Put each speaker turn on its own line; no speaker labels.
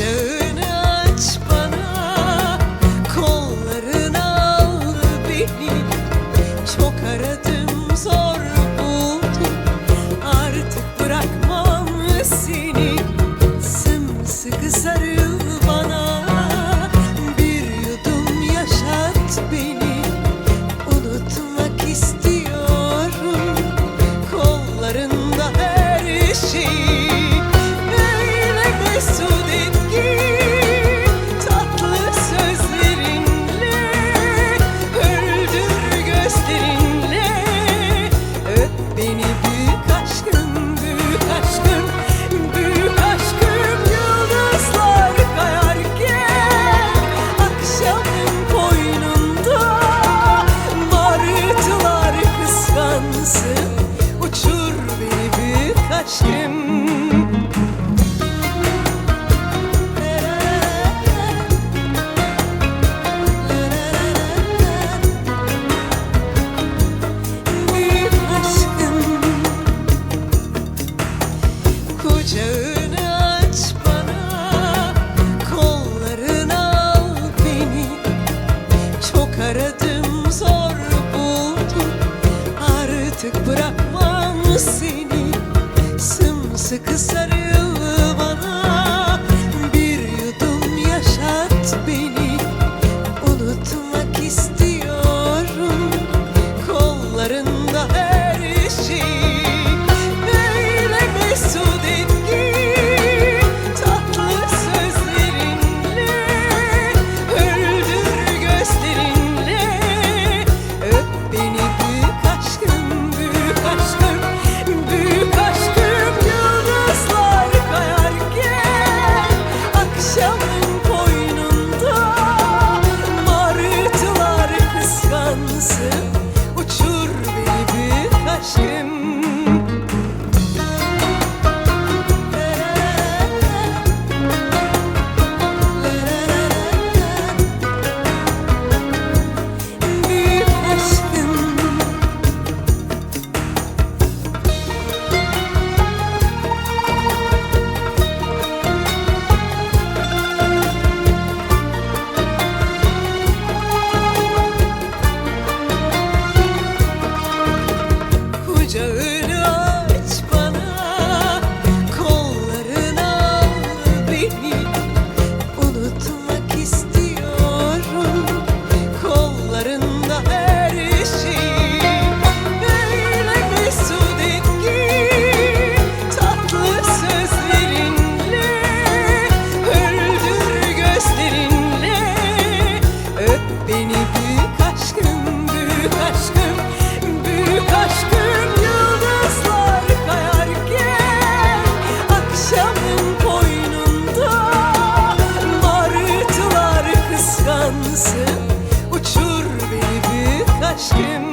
Kucağını aç bana Kollarına al beni. Çok aradım zor buldum. Artık bırakmam seni. Sımsıkı sarı bırakmam seni. Sımsıkı sarı sensin Uçur beni büyük aşkım.